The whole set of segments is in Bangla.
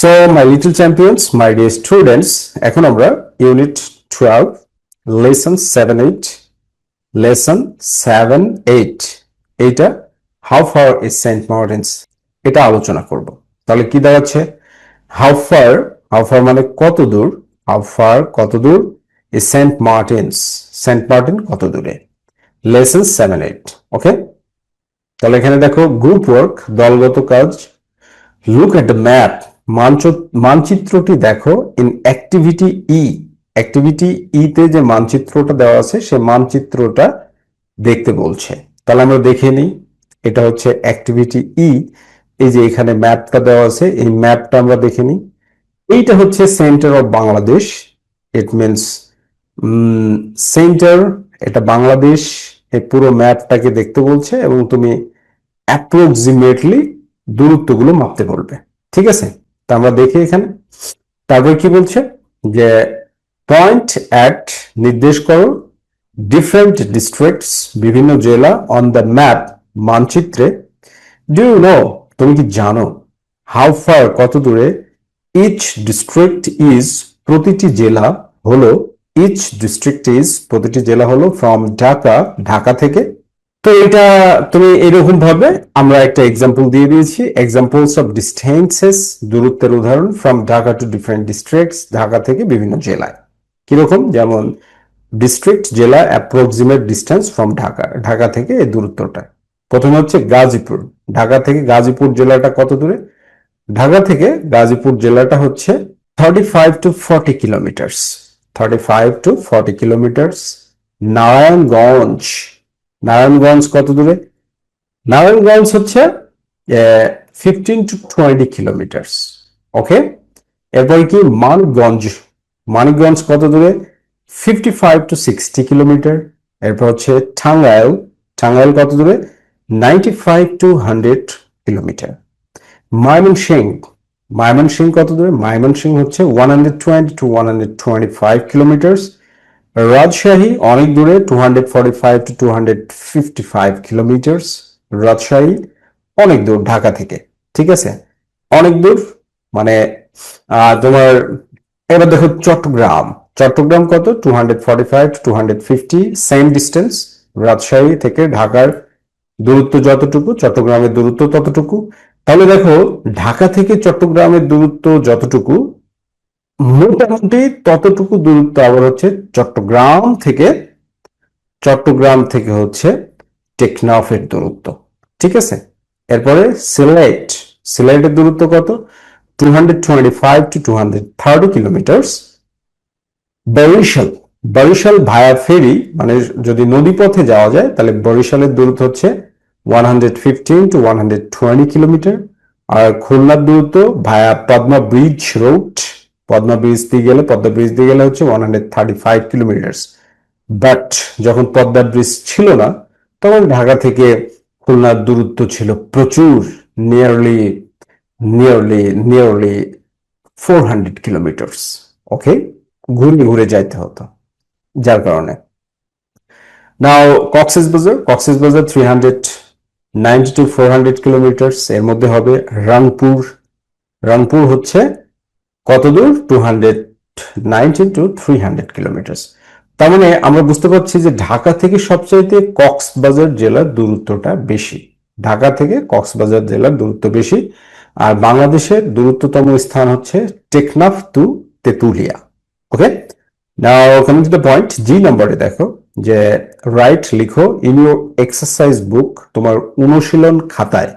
So my little champions my dear students এখন আমরা unit twelve lesson seven eight lesson seven eight এইটা how far is Saint Martin's এটা আলোচনা করব। তাহলে কি দেখাচ্ছে হাউ ফার হাউ ফার মানে কত দূর? হাউ ফার কত দূর? ইজ সেন্ট মার্টিন্স সেন্ট মার্টিন কত দূরে? লেসন সেভেন এইট ওকে তাহলে এখানে দেখো গ্রুপ ওয়ার্ক দলগত কাজ। লুক এট দ্য ম্যাপ মানচিত্রটি দেখো ইন অ্যাক্টিভিটি ই অ্যাক্টিভিটি ইতে যে মানচিত্রটা দেওয়া আছে, সে মানচিত্রটা দেখতে বলছে। তাহলে আমরা দেখে নিই, এটা হচ্ছে অ্যাক্টিভিটি ই এই যে এখানে ম্যাপটা দেওয়া আছে, এই ম্যাপটা আমরা দেখে নিই। এইটা হচ্ছে centre of Bangladesh it means centre এটা বাংলাদেশ, এই পুরো ম্যাপটাকে দেখতে বলছে এবং তুমি অ্যাপ্রক্সিমেটলি দূরত্বগুলো মাপতে বলবে। ঠিক আছে? তা আমরা দেখি এখানে। তারপরে কি বলছে? যে পয়েন্ট অ্যাট নির্দেশ করো ডিফারেন্ট ডিস্ট্রিক্টস বিভিন্ন জেলা অন দ্য ম্যাপ মানচিত্রে। ডু নো তুমি কি জানো? হাউ ফার কত দূরে? ইচ ডিস্ট্রিক্ট ইজ প্রতিটি জেলা হলো ইচ ডিস্ট্রিক্ট ইজ প্রতিটি জেলা হলো ফ্রম ঢাকা ঢাকা থেকে তো এটা তুমি এরকম ভাবে আমরা একটা এক্সাম্পল দিয়ে দিয়েছি। এক্সাম্পলস অফ ডিস্টেন্সেস দূরত্বের উদাহরণ from Dhaka to different districts Dhaka থেকে বিভিন্ন জেলায়। কীরকম? যেমন ডিস্ট্রিক্ট জেলা approximate distance from Dhaka Dhaka থেকে এই দূরত্বটা। প্রথমে হচ্ছে গাজীপুর। ঢাকা থেকে গাজীপুর জেলাটা কত দূরে? ঢাকা থেকে গাজীপুর জেলাটা হচ্ছে thirty five to forty kilometres thirty five to forty kilometres Narayanganj. Narayanganj কত দূরে? নারায়ণগঞ্জ হচ্ছে fifteen to twenty kilometres okay এরপর কি? মানিকগঞ্জ। মানিকগঞ্জ কত দূরে? Fifty five to sixty kilometre এরপর হচ্ছে টাঙ্গাইল। টাঙ্গাইল কত দূরে? Ninety five to hundred kilometre Mymensingh Mymensingh কত দূরে? ময়মনসিং হচ্ছে one hundred twenty to one hundred twenty five kilometres Rajshahi অনেক দূরে two hundred forty five to two hundred fifty five kilometres Rajshahi অনেক দূর, ঢাকা থেকে, ঠিক আছে? অনেক দূর মানে তোমার, এবার দেখো চট্টগ্রাম চট্টগ্রাম কত? Two hundred forty five to hundred fifty same distance Rajshahi থেকে ঢাকার দূরত্ব যতটুকু, চট্টগ্রামের দূরত্ব ততটুকু। তাহলে দেখো, ঢাকা থেকে চট্টগ্রামের দূরত্ব যতটুকু মোটামুটি ততটুকু দূরত্ব আবার হচ্ছে চট্টগ্রাম থেকে চট্টগ্রাম থেকে হচ্ছে টেকনাফের দূরত্ব, ঠিক আছে? এরপরে সিলেট, সিলেটের দূরত্ব কত? Two hundred twenty five two hundred Barishal Barishal via ferry মানে যদি নদী পথে যাওয়া যায়, তাহলে বরিশালের দূরত্ব হচ্ছে one hundred fifteen two one hundred twenty kilometre আর খুলনার দূরত্ব via Padma bridge road Padma bridge দিয়ে গেলে, পদ্মা ব্রিজ দিয়ে গেলে হচ্ছে one hundred thirty five kilometres but যখন পদ্মা ব্রিজ ছিল না, তখন ঢাকা থেকে খুলনার দূরত্ব ছিল প্রচুর nearly nearly nearly four hundred kilometres okay ঘুরে ঘুরে যাইতে হতো, যার কারণে। নাও Cox's Bazar Cox's Bazar three hundred ninety two four hundred kilometres এর মধ্যে হবে রংপুর। রংপুর হচ্ছে কত দূর? Two hundred ninety two three hundred kilometres তার মানে আমরা বুঝতে পারছি যে ঢাকা থেকে সবচাইতে কক্সবাজার জেলার দূরত্বটা বেশি। ঢাকা থেকে কক্সবাজার জেলার দূরত্ব বেশি। আর বাংলাদেশের দূরত্বতম স্থান হচ্ছে Teknaf to Tetulia. Okay to the point G নম্বরে দেখো যে রাইট লিখো ইন ইউর এক্সারসাইজ বুক তোমার অনুশীলন খাতায়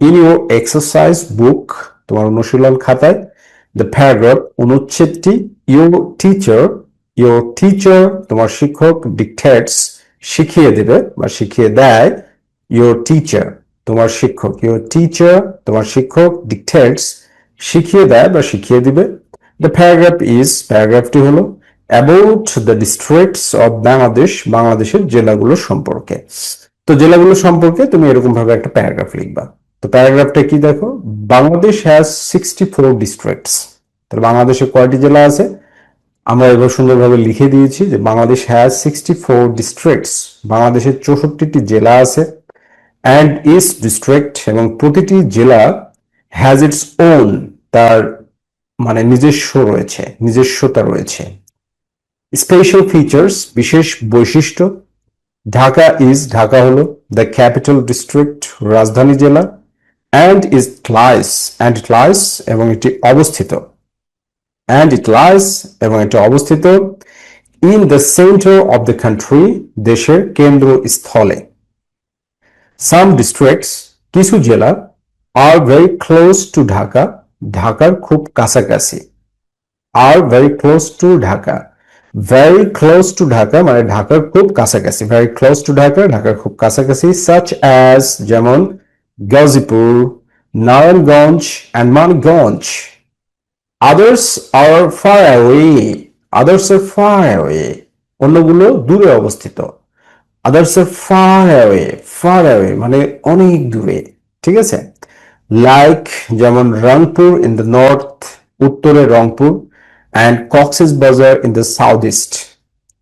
ইন ইউর এক্সারসাইজ বুক তোমার অনুশীলন খাতায় দ্য প্যারাগ্রাফ অনুচ্ছেদটি ইউর টিচার ইউর টিচার তোমার শিক্ষক ডিকটেটস শিখিয়ে দেবে বা শিখিয়ে দেয় ইউর টিচার তোমার শিক্ষক। ইউর টিচার তোমার শিক্ষক ডিকটেটস শিখিয়ে দেয় বা শিখিয়ে দিবে। দ্য প্যারাগ্রাফ ইজ প্যারাগ্রাফটি হলো about the districts of Bangladesh বাংলাদেশের জেলাগুলো সম্পর্কে। তো জেলাগুলো সম্পর্কে তুমি এরকম ভাবে একটা প্যারাগ্রাফ লিখবা। তো প্যারাগ্রাফটা কি দেখো? Bangladesh has sixty four districts তাহলে বাংলাদেশে কয়টি জেলা আছে? আমরা এবার সুন্দরভাবে লিখে দিয়েছি যে Bangladesh has sixty four districts বাংলাদেশের চৌষট্টিটি জেলা আছে। অ্যান্ড ইস্ট ডিস্ট্রিক্ট এবং প্রতিটি জেলা হ্যাজ ইটস ওন তার মানে নিজস্ব রয়েছে, নিজস্বতা রয়েছে। স্পেশাল ফিচার্স বিশেষ বৈশিষ্ট্য। ঢাকা ইজ ঢাকা হলো দ্য ক্যাপিটাল ডিস্ট্রিক্ট রাজধানী জেলা। And is lies and lies এবং এটি অবস্থিত। অ্যান্ড ইট লাইস এবং এটি অবস্থিত in the centre of the country দেশের কেন্দ্র স্থলে সাম ডিস্ট্রিক্টস কিছু জেলা are very close to Dhaka. ঢাকার খুব কাছাকাছি। Are very close to Dhaka. Very close to Dhaka মানে ঢাকার খুব কাছাকাছি। ভেরি ক্লোজ টু ঢাকা, ঢাকার খুব কাছাকাছি। সাচ অ্যাজ যেমন Gazipur Narayanganj and Manikganj others are far away others are far away অন্যগুলো দূরে অবস্থিত। Others are far away far away মানে অনেক দূরে। ঠিক আছে? লাইক যেমন রংপুর ইন দ্য নর্থ উত্তরে রংপুর অ্যান্ড কক্সেস বাজার ইন দ্য সাউথ ইস্ট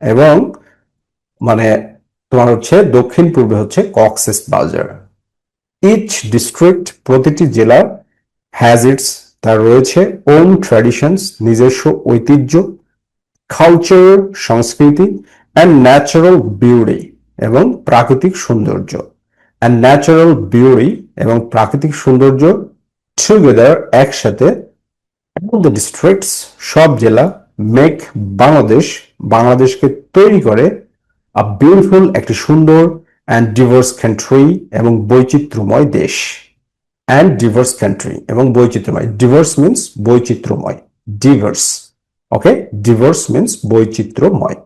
এবং মানে তোমার হচ্ছে দক্ষিণ পূর্বে হচ্ছে কক্সেস বাজার ইচ ডিস্ট্রিক্ট প্রতিটি জেলা হ্যাজ ইটস তার রয়েছে ওন ট্র্যাডিশনস নিজস্ব ঐতিহ্য কালচার সংস্কৃতি অ্যান্ড ন্যাচারাল বিউটি এবং প্রাকৃতিক সৌন্দর্য। অ্যান্ড ন্যাচারাল বিউটি এবং প্রাকৃতিক সৌন্দর্য টুগেদার একসাথে ডিস্ট্রিক্টস সব জেলা মেক বাংলাদেশ বাংলাদেশকে তৈরি করে আ বিউটিফুল একটি সুন্দর অ্যান্ড ডিভার্স কান্ট্রি এবং বৈচিত্র্যময় দেশ। অ্যান্ড ডিভার্স কান্ট্রি এবং বৈচিত্র্যময়। ডিভার্স মিন্স বৈচিত্র্যময়। ডিভার্স ওকে ডিভার্স মিন্স বৈচিত্র্যময়।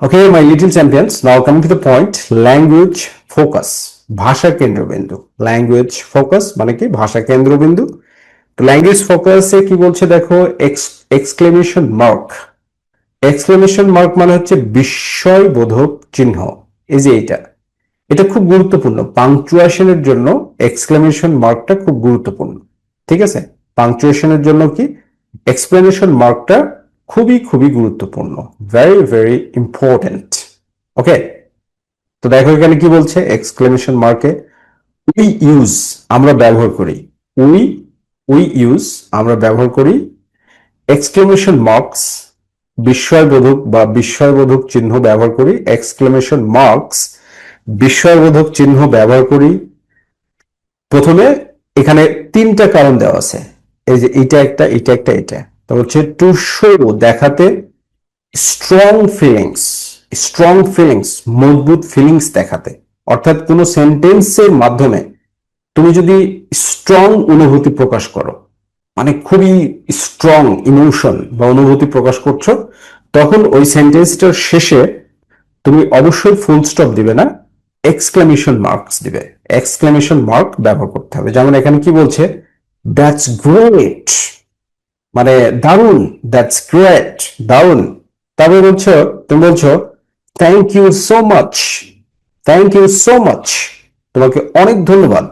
Okay my little champions now coming to the point, language focus, ভাষা কেন্দ্রবিন্দু। ল্যাঙ্গুয়েজ ফোকাস মানে কি? ভাষা কেন্দ্রবিন্দু। তো ল্যাঙ্গুয়েজ ফোকাসে কি বলছে দেখো? এক্সক্লেমেশন মার্ক এক্সক্লেমেশন মার্ক মানে হচ্ছে বিস্ময়বোধক চিহ্ন। এই যে এটা এটা খুব গুরুত্বপূর্ণ। পাংচুয়েশনের জন্য এক্সক্লেমেশন মার্কটা খুব গুরুত্বপূর্ণ। ঠিক আছে? পাংচুয়েশনের জন্য কি? এক্সপ্লেনেশন মার্কটা খুবই খুবই গুরুত্বপূর্ণ। ভেরি ভেরি ইম্পর্টেন্ট ওকে তো দেখো এখানে কি বলছে? এক্সক্লেমেশন মার্কে উই ইউজ আমরা ব্যবহার করি। উই উই ইউজ আমরা ব্যবহার করি। এক্সক্লেমেশন মার্কস বিস্ময়বোধক বা বিস্ময়বোধক চিহ্ন ব্যবহার করি এক্সক্লেমেশন মার্কস বিস্ময়বোধক চিহ্ন ব্যবহার করি। প্রথমে এখানে তিনটা কারণ দেওয়া আছে। এই যে এটা একটা এটা একটা, এটা। তো হচ্ছে টু শো দেখাতে স্ট্রং ফিলিংস স্ট্রং ফিলিংস মজবুত ফিলিংস দেখাতে। অর্থাৎ কোনো সেন্টেন্সের মাধ্যমে তুমি যদি স্ট্রং অনুভূতি প্রকাশ করো মানে খুবই স্ট্রং ইমোশন বা অনুভূতি প্রকাশ করছ তখন ওই সেন্টেন্সটার শেষে তুমি অবশ্যই ফুল স্টপ দিবে না এক্সক্লেমেশন মার্কস দিবে। এক্সক্লেমেশন মার্ক ব্যবহার করতে হবে। যেমন এখানে কি বলছে? দ্যাটস গ্রেট মানে দারুণ দ্যাটস গ্রেট দারুণ তারপরে বলছো, তুমি বলছো thank you so much thank you so much তোমাকে অনেক ধন্যবাদ।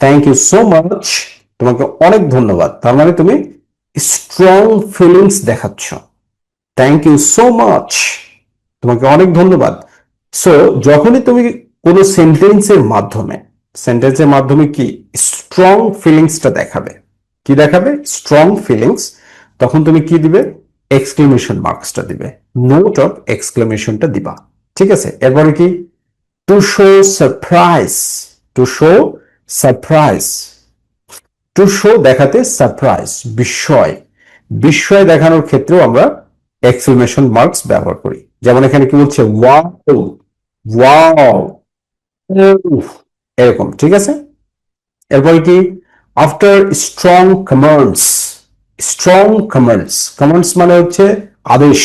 থ্যাংক ইউ সো মাচ তোমাকে অনেক ধন্যবাদ। তার মানে তুমি স্ট্রং ফিলিংস দেখাচ্ছ। থ্যাংক ইউ সো মাচ তোমাকে অনেক ধন্যবাদ। সো যখনই তুমি কোনো সেন্টেন্সের মাধ্যমে সেন্টেন্সের মাধ্যমে কি স্ট্রং ফিলিংসটা দেখাবে, কি দেখাবে? স্ট্রং ফিলিংস তখন তুমি কি দিবে? এক্সক্লেমেশন মার্কসটা দিবে। নোট অফ এক্সক্লেমেশনটা দিবা। ঠিক আছে? এরপরে কি? To show surprise to show surprise to show দেখাতে সারপ্রাইজ বিস্ময়। বিস্ময় দেখানোর ক্ষেত্রেও আমরা এক্সক্লেমেশন মার্কস ব্যবহার করি। যেমন এখানে কি বলছে, ওয়াও এরকম, ঠিক আছে? এরপরে কি, after strong commands strong commands commands মানে হচ্ছে আদেশ।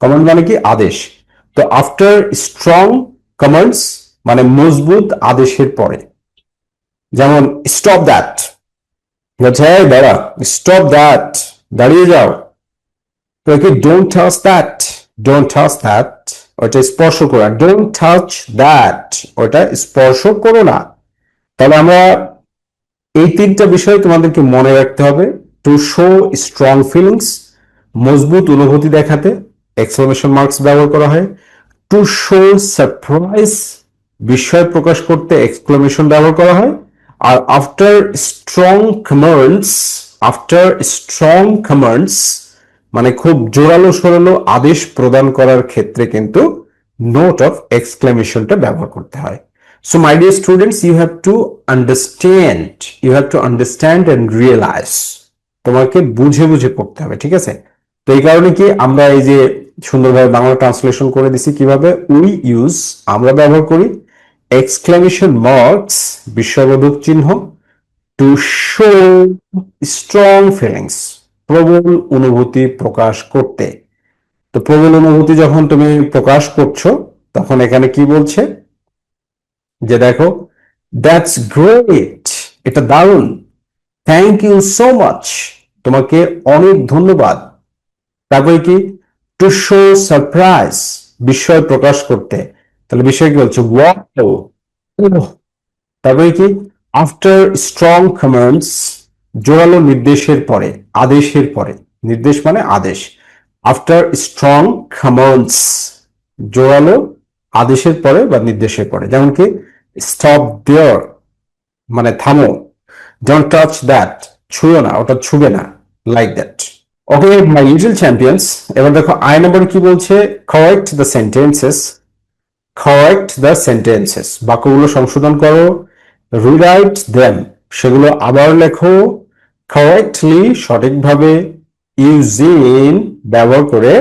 কমান্ড মানে কি? আদেশ। তো আফটার স্ট্রং কমান্ডস মানে মজবুত আদেশের পরে। যেমন, স্টপ দ্যাট বলছে দাঁড়া, স্টপ দ্যাট, দাঁড়িয়ে যাও। তো কি don't touch that don't touch that ওটা স্পর্শ করো। ডোন্ট টাচ দ্যাট ওটা স্পর্শ করো না। তাহলে আমরা এই তিনটা বিষয় তোমাদেরকে মনে রাখতে হবে টু শো স্ট্রং ফিলিংস মজবুত অনুভূতি দেখাতে এক্সক্লেমেশন মার্কস ব্যবহার করা হয় টু শো সারপ্রাইজ বিস্ময় প্রকাশ করতে এক্সক্লেমেশন ব্যবহার করা হয়, আর after strong commands after strong commands মানে খুব জোরালো সরালো আদেশ প্রদান করার ক্ষেত্রে কিন্তু নোট অফ এক্সক্লেমেশনটা ব্যবহার করতে হয়। So my dear students you have to understand you have to understand and realise তোমাকে বুঝে বুঝে পড়তে হবে, ঠিক আছে? তো এই কারণে কি আমরা এই যে সুন্দরভাবে বাংলা ট্রান্সলেশন করে দিছি কীভাবে? উই ইউজ আমরা ব্যবহার করি এক্সক্লেমেশন মার্কস বিস্ময়বোধক চিহ্ন টু শো স্ট্রং ফিলিংস প্রবল অনুভূতি প্রকাশ করতে। তো প্রবল অনুভূতি যখন তুমি প্রকাশ করছ, তখন এখানে কি বলছে? যে দেখো দ্যাটস গ্রেট এটা দারুণ। থ্যাংক ইউ সো মাচ তোমাকে অনেক ধন্যবাদ। তারপরে কি? টু শো সারপ্রাইজ বিস্ময় প্রকাশ করতে। তাহলে বিষয় কি বলছে? ওয়াও তারপরে কি? আফটার স্ট্রং কমান্ডস জোরালো নির্দেশের পরে, আদেশের পরে, নির্দেশ মানে আদেশ। আফটার স্ট্রং কমান্ডস জোরালো আদেশের পরে বা নির্দেশের পরে, যেমন কি স্টপ দেয়ার মানে থামো। ডোন্ট টাচ দ্যাট ছুঁয়ো না, ওটা ছুবে না like that okay my little champions এবার দেখো আই নম্বর কি বলছে? Correct the sentences correct the sentences বাক্যগুলো সংশোধন করো রিরাইট দেম সেগুলো আবার লেখো। কারেক্টলি সঠিকভাবে ইউজিন ব্যবহার করে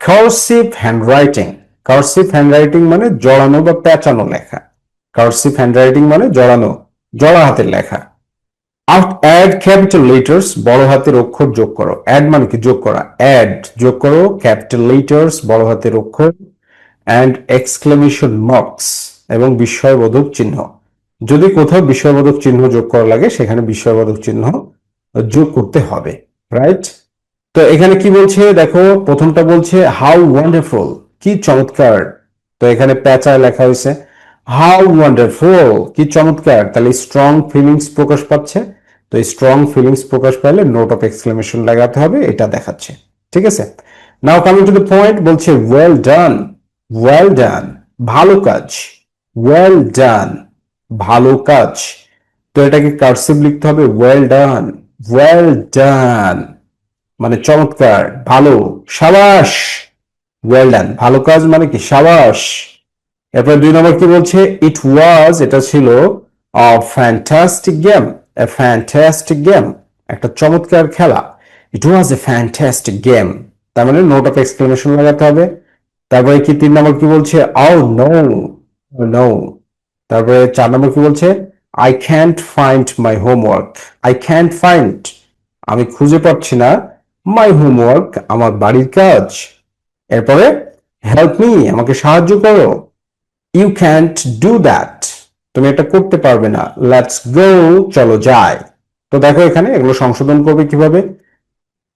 কার্সিভ হ্যান্ডরাইটিং কার্সিভ হ্যান্ডরাইটিং মানে জড়ানো বা পেঁচানো লেখা। কার্সিভ হ্যান্ডরাইটিং মানে জড়ানো, জড়া হাতের লেখা। অ্যাড ক্যাপিটাল লেটার্স বড় হাতের অক্ষর যোগ করো। অ্যাড মানে কি? যোগ করা। অ্যাড যোগ করো। ক্যাপিটাল লেটার্স বড় হাতের অক্ষর। অ্যান্ড এক্সক্লেমেশন মার্কস এবং বিস্ময়বোধক চিহ্ন। যদি কোথাও বিস্ময়বোধক চিহ্ন যোগ করা লাগে, সেখানে বিস্ময়বোধক চিহ্ন যোগ করতে হবে রাইট তো এখানে কি বলছে? দেখো, প্রথমটা বলছে হাউ ওয়ান্ডারফুল কি চমৎকার। তো এখানে প্যাচায় লেখা হয়েছে হাউ ওয়ান্ডারফুল কি চমৎকার। তাহলে স্ট্রং ফিলিংস প্রকাশ পাচ্ছে। তো স্ট্রং ফিলিংস প্রকাশ পাইলে নোট অফ এক্সক্লেমেশন লাগাতে হবে, এটা দেখাচ্ছে। ঠিক আছে? Now coming to the point বলছে ওয়েল ডান ওয়েল ডান ভালো কাজ ওয়েল ডান ভালো কাজ। তো এটাকে কার্সিভ লিখতে হবে ওয়েল ডান ওয়েল ডান মানে চমৎকার, ভালো, সাবাস। ওয়েল ডান ভালো কাজ মানে কি? সাবাস। এরপর দুই নম্বর কি বলছে? ইট ওয়াজ এটা ছিল fantastic game a fantastic game একটা চমৎকার খেলা। ইট ওয়াজ এ ফ্যান্টাস্টিক গেম তার মানে নোট অফ এক্সপ্লেনেশন লাগাতে হবে। তারপরে কি তিন নম্বর কি বলছে? ও নো নো তারপরে চার নম্বর কি বলছে? I can't find my homework I can't find আমি খুঁজে পাচ্ছি না মাই হোমওয়ার্ক আমার বাড়ির কাজ। এরপরে হেল্প মি আমাকে সাহায্য করো। ইউ ক্যান্ট ডু দ্যাট তুমি এটা করতে পারবে না। লেটস গো চলো যাই। তো দেখো এখানে এগুলো সংশোধন করবে কীভাবে?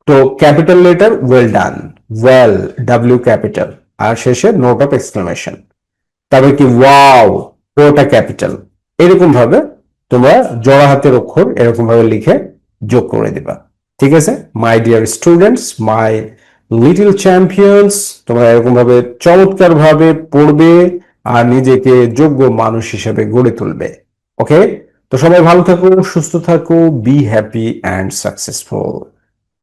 তো capital letter well done well W capital আর শেষে নোট অফ এক্সক্লেমেশন তারপরে কি? ওয়াও ওটা ক্যাপিটাল। এরকম ভাবে তোমরা জড়া হাতের অক্ষর এরকম ভাবে লিখে যোগ করে দিবা। ঠিক আছে? My dear students my little champions তোমরা এরকম ভাবে চমৎকার ভাবে পড়বে আর নিজেকে যোগ্য মানুষ হিসেবে গড়ে তুলবে। ওকে তো সবাই ভালো থাকো, সুস্থ থাকো বি হ্যাপি অ্যান্ড সাকসেসফুল